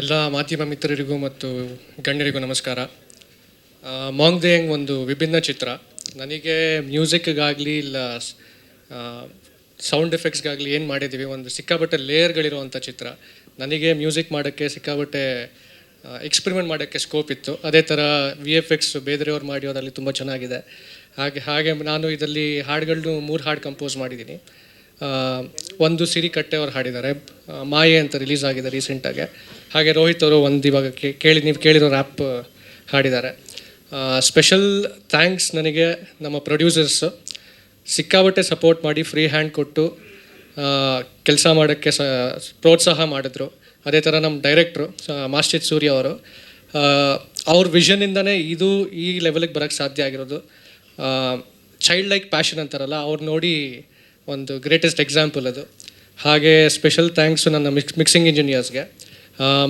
ಎಲ್ಲ ಮಾಧ್ಯಮ ಮಿತ್ರರಿಗೂ ಮತ್ತು ಗಣ್ಯರಿಗೂ ನಮಸ್ಕಾರ. ಮಾಂಗ್ ದೇಂಗ್ ಒಂದು ವಿಭಿನ್ನ ಚಿತ್ರ. ನನಗೆ ಮ್ಯೂಸಿಕ್ಗಾಗಲಿ ಇಲ್ಲ ಸೌಂಡ್ ಎಫೆಕ್ಟ್ಸ್ಗಾಗಲಿ ಏನು ಮಾಡಿದ್ದೀವಿ, ಒಂದು ಸಿಕ್ಕಾಬಟ್ಟೆ ಲೇಯರ್ಗಳಿರುವಂಥ ಚಿತ್ರ. ನನಗೆ ಮ್ಯೂಸಿಕ್ ಮಾಡೋಕ್ಕೆ ಸಿಕ್ಕಾಬಟ್ಟೆ ಎಕ್ಸ್ಪೆರಿಮೆಂಟ್ ಮಾಡೋಕ್ಕೆ ಸ್ಕೋಪ್ ಇತ್ತು. ಅದೇ ಥರ ವಿ ಎಫ್ ಎಕ್ಸ್ ಬೇದರೆಯವ್ರು ಮಾಡಿರೋದರಲ್ಲಿ ತುಂಬ ಚೆನ್ನಾಗಿದೆ. ಹಾಗೆ ಹಾಗೆ ನಾನು ಇದರಲ್ಲಿ ಹಾಡುಗಳನ್ನು ಮೂರು ಹಾಡು ಕಂಪೋಸ್ ಮಾಡಿದ್ದೀನಿ. ಒಂದು ಸಿರಿ ಕಟ್ಟೆ ಅವ್ರು ಹಾಡಿದ್ದಾರೆ. ಮಾಯೆ ಅಂತ ರಿಲೀಸ್ ಆಗಿದೆ ರೀಸೆಂಟಾಗಿ ಹಾಗೆ ರೋಹಿತ್ ಅವರು ಒಂದು ಇವಾಗ ಕೇಳಿ, ನೀವು ಕೇಳಿರೋ ರ್ಯಾಪ್ ಹಾಡಿದ್ದಾರೆ. ಸ್ಪೆಷಲ್ ಥ್ಯಾಂಕ್ಸ್ ನನಗೆ ನಮ್ಮ ಪ್ರೊಡ್ಯೂಸರ್ಸು ಸಿಕ್ಕಾಬಟ್ಟೆ ಸಪೋರ್ಟ್ ಮಾಡಿ ಫ್ರೀ ಹ್ಯಾಂಡ್ ಕೊಟ್ಟು ಕೆಲಸ ಮಾಡೋಕ್ಕೆ ಸ, ಪ್ರೋತ್ಸಾಹ ಮಾಡಿದ್ರು. ಅದೇ ಥರ ನಮ್ಮ ಡೈರೆಕ್ಟ್ರು ಮಾಸ್ಟಿತ್ ಸೂರ್ಯ ಅವರು. ಅವ್ರ ವಿಷನಿಂದನೇ ಇದು ಈ ಲೆವೆಲಿಗೆ ಬರೋಕ್ಕೆ ಸಾಧ್ಯ ಆಗಿರೋದು. ಚೈಲ್ಡ್ ಲೈಕ್ ಪ್ಯಾಷನ್ ಅಂತಾರಲ್ಲ, ಅವ್ರು ನೋಡಿ ಒಂದು ಗ್ರೇಟೆಸ್ಟ್ ಎಕ್ಸಾಂಪಲ್ ಅದು. ಹಾಗೆ ಸ್ಪೆಷಲ್ ಥ್ಯಾಂಕ್ಸು ನನ್ನ ಮಿಕ್ಸ್ ಮಿಕ್ಸಿಂಗ್ ಇಂಜಿನಿಯರ್ಸ್ಗೆ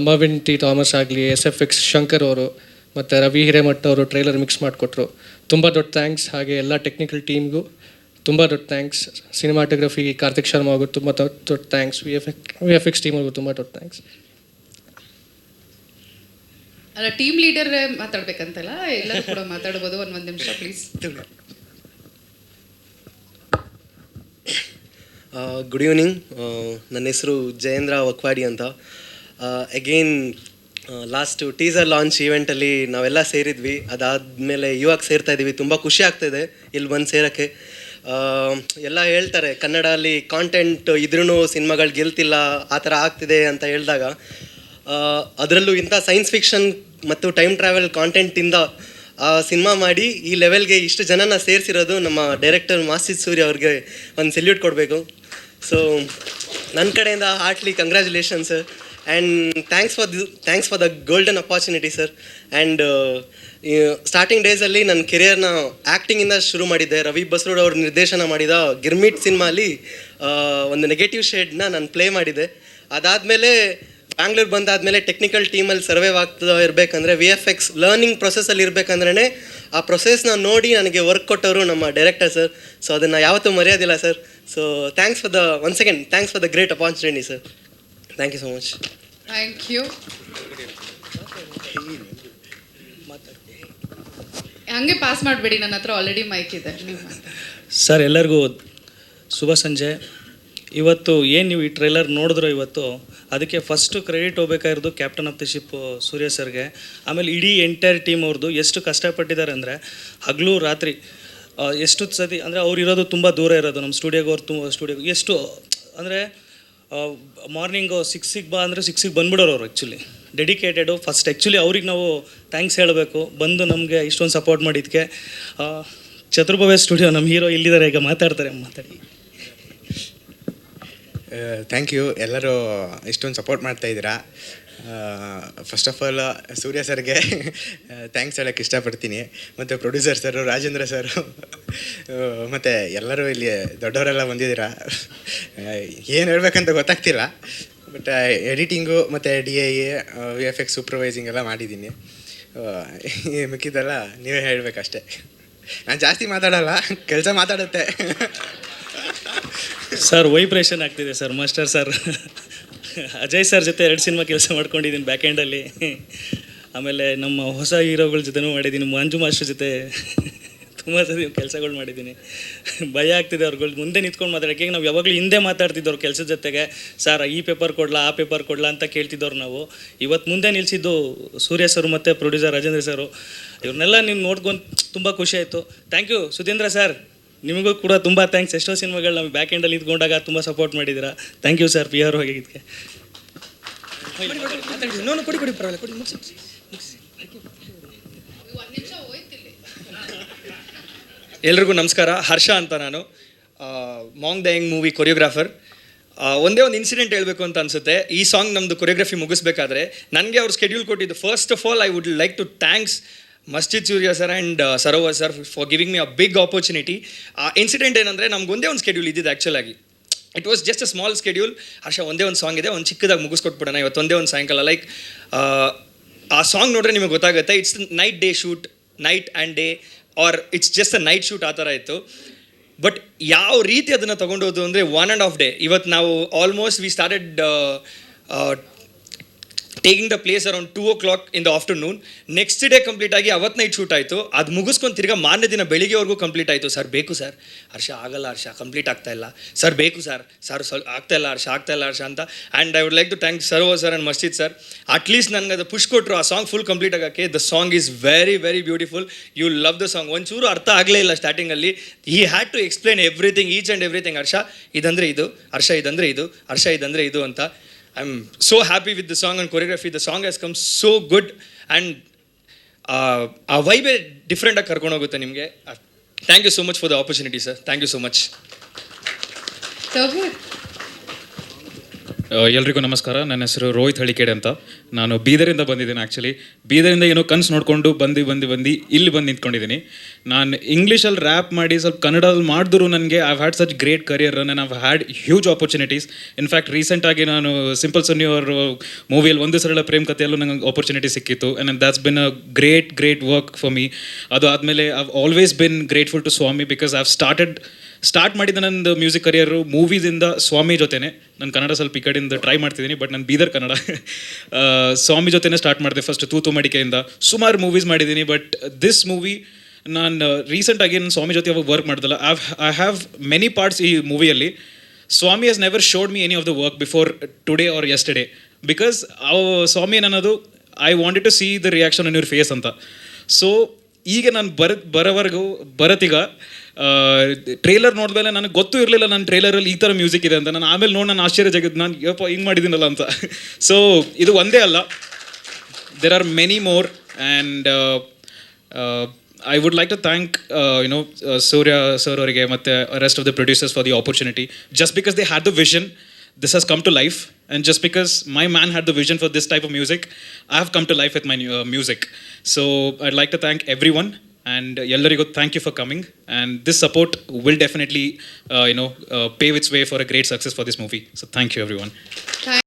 ಮವಿನ್ ಟಿ ಥಾಮಸ್ ಆಗಲಿ ಎಸ್ ಎಫ್ ಎಕ್ಸ್ ಶಂಕರ್ ಅವರು ಮತ್ತು ರವಿ ಹಿರೇಮಠ ಅವರು ಟ್ರೈಲರ್ ಮಿಕ್ಸ್ ಮಾಡಿಕೊಟ್ರು. ತುಂಬ ದೊಡ್ಡ ಥ್ಯಾಂಕ್ಸ್ ಹಾಗೆ ಎಲ್ಲ ಟೆಕ್ನಿಕಲ್ ಟೀಮ್ಗೂ ತುಂಬ ದೊಡ್ಡ ಥ್ಯಾಂಕ್ಸ್ ಸಿನಿಮಾಟೋಗ್ರಫಿ ಕಾರ್ತಿಕ್ ಶರ್ಮಾ ಅವ್ರಿಗೂ ತುಂಬ ದೊಡ್ಡ ದೊಡ್ಡ thanks V F X V F X ಟೀಮ್ಗೂ ತುಂಬ ದೊಡ್ಡ ಥ್ಯಾಂಕ್ಸ್ ಅಲ್ಲ ಟೀಮ್ ಲೀಡರ್ ಮಾತಾಡ್ಬೇಕಂತಲ್ಲ? ಎಲ್ಲರೂ ಕೂಡ ಮಾತಾಡ್ಬೋದು. ಒಂದು ಒಂದು ನಿಮಿಷ ಪ್ಲೀಸ್ ಗುಡ್ ಈವ್ನಿಂಗ್ ನನ್ನ ಹೆಸರು ಜಯೇಂದ್ರ ವಕ್ವಾಡಿ ಅಂತ. ಅಗೇನ್ ಲಾಸ್ಟು ಟೀಸರ್ ಲಾಂಚ್ ಈವೆಂಟಲ್ಲಿ ನಾವೆಲ್ಲ ಸೇರಿದ್ವಿ. ಅದಾದಮೇಲೆ ಇವಾಗ ಸೇರ್ತಾ ಇದ್ದೀವಿ ತುಂಬ ಖುಷಿ ಆಗ್ತಾಯಿದೆ ಇಲ್ಲಿ ಬಂದು ಸೇರೋಕ್ಕೆ. ಎಲ್ಲ ಹೇಳ್ತಾರೆ ಕನ್ನಡಲ್ಲಿ ಕಾಂಟೆಂಟ್ ಇದ್ರೂ ಸಿನಿಮಾಗಳು ಗೆಲ್ತಿಲ್ಲ, ಆ ಥರ ಆಗ್ತಿದೆ ಅಂತ ಹೇಳಿದಾಗ. ಅದರಲ್ಲೂ ಇಂಥ ಸೈನ್ಸ್ ಫಿಕ್ಷನ್ ಮತ್ತು ಟೈಮ್ ಟ್ರಾವೆಲ್ ಕಾಂಟೆಂಟಿಂದ ಆ ಸಿನಿಮಾ ಮಾಡಿ ಈ ಲೆವೆಲ್ಗೆ ಇಷ್ಟು ಜನನ ಸೇರಿಸಿರೋದು ನಮ್ಮ ಡೈರೆಕ್ಟರ್ ಮಾಸಿದ್ ಸೂರ್ಯ ಅವ್ರಿಗೆ ಒಂದು ಸೆಲ್ಯೂಟ್ ಕೊಡಬೇಕು. ಸೊ ನನ್ನ ಕಡೆಯಿಂದ heartly congratulation sir and thanks for the thanks for the golden opportunity sir and starting ಡೇಸಲ್ಲಿ ನನ್ನ ಕೆರಿಯರ್ನ ಆ್ಯಕ್ಟಿಂಗಿಂದ ಶುರು ಮಾಡಿದ್ದೆ. ರವಿ ಬಸ್ರೂಡ್ ಅವರು ನಿರ್ದೇಶನ ಮಾಡಿದ ಗಿರ್ಮಿಟ್ ಸಿನಿಮಾಲಿ ಒಂದು ನೆಗೆಟಿವ್ ಶೇಡ್ನ ನಾನು ಪ್ಲೇ ಮಾಡಿದೆ. ಅದಾದಮೇಲೆ ಬ್ಯಾಂಗ್ಳೂರ್ ಬಂದಾದಮೇಲೆ ಟೆಕ್ನಿಕಲ್ ಟೀಮಲ್ಲಿ ಸರ್ವೈವ್ ಆಗ್ತಾ ಇರಬೇಕಂದ್ರೆ ವಿ ಎಫ್ ಎಕ್ಸ್ ಲರ್ನಿಂಗ್ ಪ್ರೊಸೆಸಲ್ಲಿ ಇರಬೇಕಂದ್ರೆ ಆ ಪ್ರೊಸೆಸ್ನ ನೋಡಿ ನನಗೆ ವರ್ಕ್ ಕೊಟ್ಟವರು ನಮ್ಮ ಡೈರೆಕ್ಟರ್ ಸರ್ ಸೊ ಅದನ್ನು ಯಾವತ್ತೂ ಮರೆಯೋದಿಲ್ಲ sir so thanks for the one second thanks for the great opportunity sir thank you so much thank you ಹಂಗೆ ಪಾಸ್ ಮಾಡಬೇಡಿ ನನ್ನ ಹತ್ರ ಆಲ್ರೆಡಿ ಮೈಕ್ ಇದೆ. ಸರ್ ಎಲ್ಲರಿಗೂ ಶುಭ ಸಂಜೆ. ಇವತ್ತು ಏನು ನೀವು ಈ ಟ್ರೈಲರ್ ನೋಡಿದ್ರು ಇವತ್ತು ಅದಕ್ಕೆ first credit ಹೋಗ್ಬೇಕಾಗಿರೋದು captain of the ship Surya ಸರ್ಗೆ. ಆಮೇಲೆ ಇಡೀ ಎಂಟೈರ್ ಟೀಮ್ ಅವ್ರದ್ದು ಎಷ್ಟು ಕಷ್ಟಪಟ್ಟಿದ್ದಾರೆ ಅಂದರೆ ಹಗಲು ರಾತ್ರಿ ಆ, ಎಷ್ಟು ಸತಿ ಅಂದರೆ ಅವ್ರು ಇರೋದು ತುಂಬ ದೂರ ಇರೋದು ನಮ್ಮ ಸ್ಟುಡಿಯೋಗೆ ಅವ್ರು ತುಂಬ ಸ್ಟುಡಿಯೋಗೆ ಎಷ್ಟು ಅಂದರೆ ಮಾರ್ನಿಂಗು ಸಿಕ್ಸಿಗೆ ಬಾ ಅಂದರೆ ಸಿಕ್ಸಿಗೆ ಬಂದ್ಬಿಡೋರು ಅವ್ರು ಆ್ಯಕ್ಚುಲಿ ಡೆಡಿಕೇಟೆಡು ಫಸ್ಟ್ ಆ್ಯಕ್ಚುಲಿ ಅವ್ರಿಗೆ ನಾವು ಥ್ಯಾಂಕ್ಸ್ ಹೇಳಬೇಕು. ಬಂದು ನಮಗೆ ಇಷ್ಟೊಂದು ಸಪೋರ್ಟ್ ಮಾಡಿದ್ದಕ್ಕೆ ಚತುರ್ಭವ್ಯ ಸ್ಟುಡಿಯೋ ನಮ್ಮ ಹೀರೋ ಇಲ್ಲಿದ್ದಾರೆ ಈಗ ಮಾತಾಡ್ತಾರೆ ಮಾತಾಡಿ. ಥ್ಯಾಂಕ್ ಯು ಎಲ್ಲರೂ ಇಷ್ಟೊಂದು ಸಪೋರ್ಟ್ ಮಾಡ್ತಾ ಇದ್ದೀರಾ? ಫಸ್ಟ್ ಆಫ್ ಆಲ್ ಸೂರ್ಯ ಸರ್ಗೆ ಥ್ಯಾಂಕ್ಸ್ ಹೇಳೋಕ್ಕೆ ಇಷ್ಟಪಡ್ತೀನಿ. ಮತ್ತು ಪ್ರೊಡ್ಯೂಸರ್ ಸರು, ರಾಜೇಂದ್ರ ಸರು ಮತ್ತು ಎಲ್ಲರೂ ಇಲ್ಲಿ ದೊಡ್ಡವರೆಲ್ಲ ಬಂದಿದ್ದೀರಾ? ಏನು ಹೇಳ್ಬೇಕಂತ ಗೊತ್ತಾಗ್ತಿಲ್ಲ. ಬಟ್ ಎಡಿಟಿಂಗು ಮತ್ತು D I A V F X supervising ಎಲ್ಲ ಮಾಡಿದ್ದೀನಿ. ಮಿಕ್ಕಿದ್ದೆಲ್ಲ ನೀವೇ ಹೇಳಬೇಕಷ್ಟೇ. ನಾನು ಜಾಸ್ತಿ ಮಾತಾಡಲ್ಲ, ಕೆಲಸ ಮಾತಾಡುತ್ತೆ. ಸರ್ ವೈಬ್ರೇಷನ್ ಆಗ್ತಿದೆ sir master sir Ajay sir ಜೊತೆ ಎರಡು ಸಿನಿಮಾ ಕೆಲಸ ಮಾಡ್ಕೊಂಡಿದ್ದೀನಿ ಬ್ಯಾಕ್ ಎಂಡಲ್ಲಿ ಆಮೇಲೆ ನಮ್ಮ ಹೊಸ ಹೀರೋಗಳ ಜೊತೆನೂ ಮಾಡಿದ್ದೀನಿ ಮಂಜು ಮಾಸ್ಟರ್ ಜೊತೆ ತುಂಬ ಸರಿ ಕೆಲಸಗಳು ಮಾಡಿದ್ದೀನಿ ಭಯ ಆಗ್ತಿದೆ ಅವ್ರುಗಳು ಮುಂದೆ ನಿಂತ್ಕೊಂಡು ಮಾತಾಡೋಕ್ಕೆ. ನಾವು ಯಾವಾಗಲೂ ಹಿಂದೆ ಮಾತಾಡ್ತಿದ್ದವ್ರು ಕೆಲಸದ ಜೊತೆಗೆ ಸರ್ ಈ ಪೇಪರ್ ಕೊಡಲ, ಆ ಪೇಪರ್ ಕೊಡಲ ಅಂತ ಕೇಳ್ತಿದ್ದವ್ರು ನಾವು. ಇವತ್ತು ಮುಂದೆ ನಿಲ್ಲಿಸಿದ್ದು ಸೂರ್ಯ ಸರ್ ಮತ್ತು ಪ್ರೊಡ್ಯೂಸರ್ ರಾಜೇಂದ್ರ ಸರು ಇವ್ರನ್ನೆಲ್ಲ ನೀವು ನೋಡ್ಕೊಂಡು ತುಂಬ ಖುಷಿ ಆಯಿತು. ಥ್ಯಾಂಕ್ ಯು ಸುಧೀಂದ್ರ ಸರ್ ನಿಮಗೂ ಕೂಡ ತುಂಬ ಥ್ಯಾಂಕ್ಸ್ ಎಷ್ಟೋ ಸಿನಿಮಾಗಳು ನಮ್ಮ ಬ್ಯಾಕ್ ಎಂಡಲ್ಲಿ ಇದ್ಕೊಂಡಾಗ ತುಂಬ ಸಪೋರ್ಟ್ ಮಾಡಿದ್ದೀರಾ. Thank you sir P R ಹೋಗಿದ್ದಕ್ಕೆ ಎಲ್ರಿಗೂ ನಮಸ್ಕಾರ. ಹರ್ಷ ಅಂತ ನಾನು. ಮಾಂಗ್ ದ ಮೂವಿ ಕೊರಿಯೋಗ್ರಾಫರ್ ಒಂದೇ ಒಂದು ಇನ್ಸಿಡೆಂಟ್ ಹೇಳಬೇಕು ಅಂತ ಅನ್ಸುತ್ತೆ. ಈ ಸಾಂಗ್ ನಮ್ಮದು ಕೊರಿಯೋಗ್ರಫಿ ಮುಗಿಸ್ಬೇಕಾದ್ರೆ, ನನಗೆ ಅವ್ರು ಸ್ಕೆಡ್ಯೂಲ್ ಕೊಟ್ಟಿದ್ದು first of all I would like to thanks ಮಸ್ಜಿದ್ Surya sir and Sarovar sir for giving me a big opportunity incident ಏನಂದರೆ ನಮ್ಗೆ ಒಂದೇ ಒಂದು ಸ್ಕೆಡ್ಯೂಲ್ ಇದ್ದಿದ್ದು ಆ್ಯಕ್ಚುಲಾಗಿ it was just a small schedule Harsha, ಒಂದೇ ಒಂದು ಸಾಂಗ್ ಇದೆ, ಒಂದು ಚಿಕ್ಕದಾಗಿ ಮುಗಿಸ್ಕೊಟ್ಬಿಡೋಣ. ಇವತ್ತು ಒಂದೇ ಒಂದು ಸಾಯಂಕಾಲ. ಲೈಕ್ ಆ ಸಾಂಗ್ ನೋಡ್ರೆ ನಿಮಗೆ ಗೊತ್ತಾಗುತ್ತೆ it's night day shoot night and day or it's just a night shoot ಆ ಥರ ಇತ್ತು. ಬಟ್ ಯಾವ ರೀತಿ ಅದನ್ನು ತೊಗೊಂಡೋದು ಅಂದರೆ ಒನ್ ಆ್ಯಂಡ್ ಆಫ್ ಡೇ ಇವತ್ತು ನಾವು almost we started taking the place around two o'clock in the afternoon next day complete ಆಗಿ ಅವತ್ತು ನೈಟ್ ಶೂಟ್ ಆಯಿತು. ಅದು ಮುಗಿಸ್ಕೊಂಡು ತಿರ್ಗಾ ಮಾರನೇ ದಿನ ಬೆಳಿಗ್ಗೆವರೆಗೂ ಕಂಪ್ಲೀಟ್ ಆಯಿತು. ಸರ್, ಬೇಕು ಸರ್. ಹರ್ಷ, ಆಗಲ್ಲ ಹರ್ಷ. ಕಂಪ್ಲೀಟ್ ಆಗ್ತಾ ಇಲ್ಲ. ಸರ್, ಬೇಕು ಸರ್. ಸರ್, ಸ್ವಲ್ಪ ಆಗ್ತಾ ಇಲ್ಲ ಹರ್ಷ, ಆಗ್ತಾ ಇಲ್ಲ ಹರ್ಷ ಅಂತ. And I would like to thank ಸರ್ವ ಸರ್ ಅಂಡ್ ಮಸ್ಜಿದ್ ಸರ್ ಅಟ್ಲೀಸ್ಟ್ ನನಗೆ ಅದು ಪುಷ್ ಕೊಟ್ಟರು ಆ ಸಾಂಗ್ ಫುಲ್ ಕಂಪ್ಲೀಟ್ ಆಗೋಕ್ಕೆ the song is very very beautiful you love the song ಒಂಚೂರು ಅರ್ಥ ಆಗಲೇ ಇಲ್ಲ ಸ್ಟಾರ್ಟಿಂಗಲ್ಲಿ I had to explain everything each and everything Harsha, ಇದಂದರೆ ಇದು. ಹರ್ಷ, ಇದಂದರೆ ಇದು. ಹರ್ಷ, ಇದಂದರೆ ಇದು ಅಂತ. I am so happy with the song and choreography the song has come so good and ಆ ವೈಬೇ ಡಿಫ್ರೆಂಟಾಗಿ ಕರ್ಕೊಂಡು thank you so much for the opportunity sir thank you so much Tauheed ಆ, ಎಲ್ರಿಗೂ ನಮಸ್ಕಾರ. ನನ್ನ ಹೆಸರು ರೋಹಿತ್ ಹಳಿಕೇಡೆ ಅಂತ. ನಾನು ಬೀದರಿಂದ ಬಂದಿದ್ದೀನಿ ಆ್ಯಕ್ಚುಲಿ ಬೀದರಿಂದ ಏನೋ ಕನ್ಸು ನೋಡಿಕೊಂಡು ಬಂದು ಬಂದು ಬಂದು ಇಲ್ಲಿ ಬಂದು ನಿಂತ್ಕೊಂಡಿದ್ದೀನಿ. ನಾನು ಇಂಗ್ಲೀಷಲ್ಲಿ ರ್ಯಾಪ್ ಮಾಡಿ ಸ್ವಲ್ಪ ಕನ್ನಡದಲ್ಲಿ ಮಾಡಿದ್ರು ನನಗೆ. I had such great career ನನ್ನ I've had huge opportunities in fact ರೀಸೆಂಟಾಗಿ ನಾನು ಸಿಂಪಲ್ ಸನ್ನಿ ಅವ್ರ ಮೂವಿಯಲ್ಲಿ ಒಂದು ಸರಳ ಪ್ರೇಮ್ ಕಥೆಯಲ್ಲೂ ನನಗೆ ಆಪರ್ಚುನಿಟಿ ಸಿಕ್ಕಿತ್ತು. And that's been a great great work for me ಅದು ಆದಮೇಲೆ I've always been grateful to Swami because I've started start ಮಾಡಿದ ನಂದು ಮ್ಯೂಸಿಕ್ ಕರಿಯರು ಮೂವೀಸಿಂದ ಸ್ವಾಮಿ ಜೊತೆನೆ. ನಾನು ಕನ್ನಡ ಸ್ವಲ್ಪ ಈ ಕಡೆಯಿಂದ ಟ್ರೈ ಮಾಡ್ತಿದ್ದೀನಿ ಬಟ್ ನಾನು ಬೀದರ್ ಕನ್ನಡ. ಸ್ವಾಮಿ ಜೊತೆನೇ ಸ್ಟಾರ್ಟ್ ಮಾಡಿದೆ ಫಸ್ಟ್ ತೂತು ಮಡಿಕೆಯಿಂದ ಸುಮಾರು ಮೂವೀಸ್ ಮಾಡಿದ್ದೀನಿ ಬಟ್ ದಿಸ್ ಮೂವಿ ನಾನು ರೀಸೆಂಟಾಗಿ ನಾನು ಸ್ವಾಮಿ ಜೊತೆ ಯಾವಾಗ work ಮಾಡಿದಲ್ಲ I I have many parts ಈ ಮೂವಿಯಲ್ಲಿ Swami has never showed me any of the work before today or yesterday because Swami ಏನನ್ನೋದು I wanted to see the reaction in your face ಅಂತ. So ಈಗ ನಾನು ಬರ, ಬರೋವರೆಗೂ ಬರತ್ತೀಗ trailer ನೋಡಿದ್ಮೇಲೆ ನನಗೆ ಗೊತ್ತೂ ಇರಲಿಲ್ಲ ನನ್ನ ಟ್ರೇಲರಲ್ಲಿ ಈ ಥರ ಮ್ಯೂಸಿಕ್ ಇದೆ ಅಂತ. ನಾನು ಆಮೇಲೆ ನೋಡಿ, ನಾನು ಆಶ್ಚರ್ಯ ಜಗದ್ ನಾನು, ಯಪ್ಪ, ಹಿಂಗೆ ಮಾಡಿದ್ದೀನಲ್ಲ ಅಂತ. ಸೊ ಇದು ಒಂದೇ ಅಲ್ಲ. There are many more and I would like to thank you know Surya sir ಅವರಿಗೆ ಮತ್ತು rest of the producers for the opportunity just because they had the vision this has come to life and just because my man had the vision for this type of music I have come to life with my music so I'd like to thank everyone and ಎಲ್ಲರಿಗೂ thank you for coming and this support will definitely uh, you know uh, pave its way for a great success for this movie so thank you everyone thank